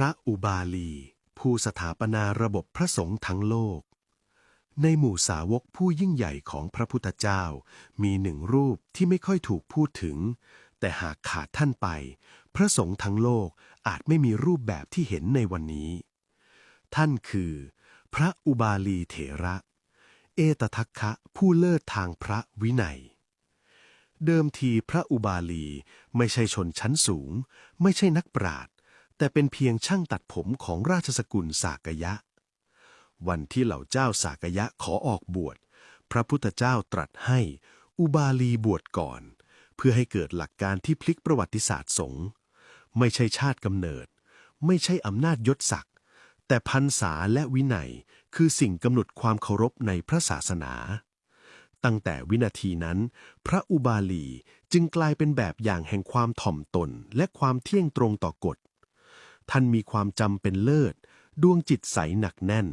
ระอุบาลี ผู้สถาปนาระบบพระสงฆ์ทั้งโลก ในหมู่สาวกผู้ยิ่งใหญ่ของพระพุทธเจ้า มีหนึ่งรูปที่ไม่ค่อยถูกพูดถึง แต่หากขาดท่านไป พระสงฆ์ทั้งโลกอาจไม่มีรูปแบบที่เห็นในวันนี้ ท่านคือ พระอุบาลีเถระ เอตทัคคะผู้เลิศทางพระวินัยเดิมทีพระอุบาลีไม่ใช่ชนชั้นสูง ไม่ใช่นักปราชญ์ แต่เป็นเพียงช่างตัดผมของราชสกุลสากยะ วันที่เหล่าเจ้าสากยะขอออกบวช พระพุทธเจ้าตรัสให้อุบาลีบวชก่อน เพื่อให้เกิดหลักการที่พลิกประวัติศาสตร์สงฆ์ไม่ใช่ชาติกำเนิด ไม่ใช่อำนาจยศศักดิ์แต่พันษาและวินัยคือสิ่งกำหนดความเคารพในพระศาสนา ตั้งแต่วินาทีนั้น พระอุบาลีจึงกลายเป็นแบบอย่างแห่งความถ่อมตนและความเที่ยงตรงต่อกฎ ท่านมีความจำเป็นเลิศ ดวงจิตใสหนักแน่น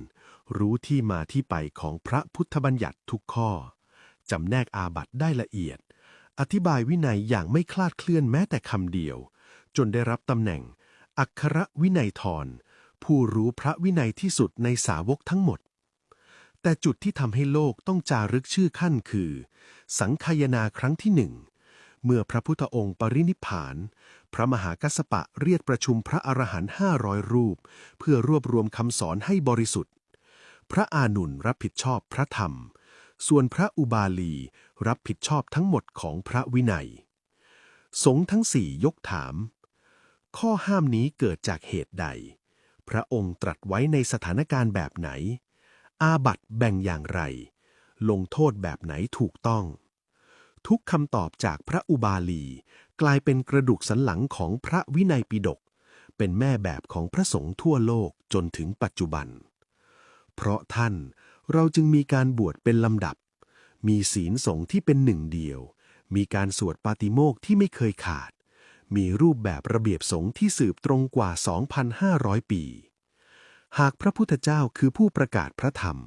รู้ที่มาที่ไปของพระพุทธบัญญัติทุกข้อ จำแนกอาบัตได้ละเอียด อธิบายวินัยอย่างไม่คลาดเคลื่อนแม้แต่คำเดียว จนได้รับตำแหน่ง อัครวินัยทร ผู้รู้พระวินัยที่สุดในสาวกทั้งหมด แต่จุดที่ทำให้โลกต้องจารึกชื่อขั้นคือ สังคายนาครั้งที่หนึ่ง เมื่อพระพุทธองค์ปรินิพาน พระมหากัสสปะเรียกประชุมพระอรหันต์ห้าร้อยรูป เพื่อรวบรวมคำสอนให้บริสุทธิ์ พระอานุนรับผิดชอบพระธรรม ส่วนพระอุบาลีรับผิดชอบทั้งหมดของพระวินัย สงฆ์ทั้งสี่ยกถาม ข้อห้ามนี้เกิดจากเหตุใด พระองค์ตรัสไว้ในสถานการณ์แบบไหน อาบัตแบ่งอย่างไร ลงโทษแบบไหนถูกต้อง ทุกคำตอบจากพระอุบาลี กลายเป็นกระดูกสันหลังของพระวินัยปิฎกเป็นแม่แบบของพระสงฆ์ทั่วโลกจนถึงปัจจุบัน เพราะท่านเราจึงมีการบวชเป็นลำดับ มีศีลสงฆ์ที่เป็นหนึ่งเดียว มีการสวดปาติโมกข์ที่ไม่เคยขาด มีรูปแบบระเบียบสงฆ์ที่สืบตรงกว่า 2,500 ปี หากพระพุทธเจ้าคือผู้ประกาศพระธรรม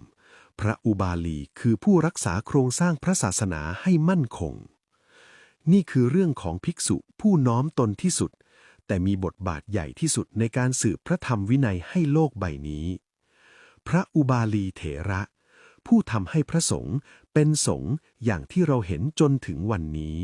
พระอุบาลีคือผู้รักษาโครงสร้างพระศาสนาให้มั่นคง นี่คือเรื่องของภิกษุผู้น้อมตนที่สุด แต่มีบทบาทใหญ่ที่สุดในการสืบพระธรรมวินัยให้โลกใบนี้ พระอุบาลีเถระ ผู้ทำให้พระสงฆ์เป็นสงฆ์อย่างที่เราเห็นจนถึงวันนี้